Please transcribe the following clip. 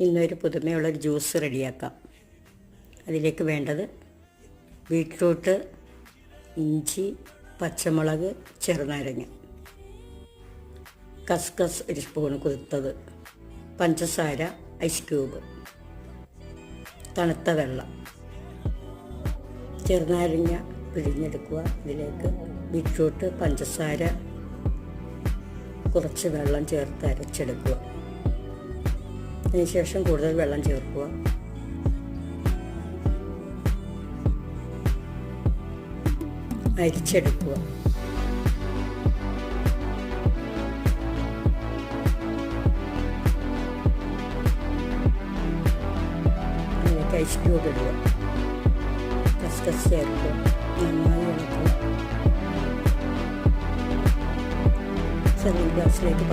ഇന്നൊരു പുതുമയുള്ളൊരു ജ്യൂസ് റെഡിയാക്കാം. അതിലേക്ക് വേണ്ടത് ബീട്രൂട്ട് ഇഞ്ചി പച്ചമുളക് ചെറുനാരങ്ങ. കസ്കസ് ഒരു സ്പൂൺ കുതിർത്തത്. പഞ്ചസാര ഐസ് ക്യൂബ്. തണുത്ത വെള്ളം. ചെറുനാരങ്ങ പിഴിഞ്ഞെടുക്കുക. ഇതിലേക്ക് ബീട്രൂട്ട് പഞ്ചസാര കുറച്ച് വെള്ളം ചേർത്ത് അരച്ചെടുക്കുക. അതിനുശേഷം കൂടുതൽ വെള്ളം ചേർക്കുക. അരിച്ചെടുക്കുക. അതിലേക്ക് ഐസ് ക്യൂബ് ഗ്ലാസ്സിലേക്ക്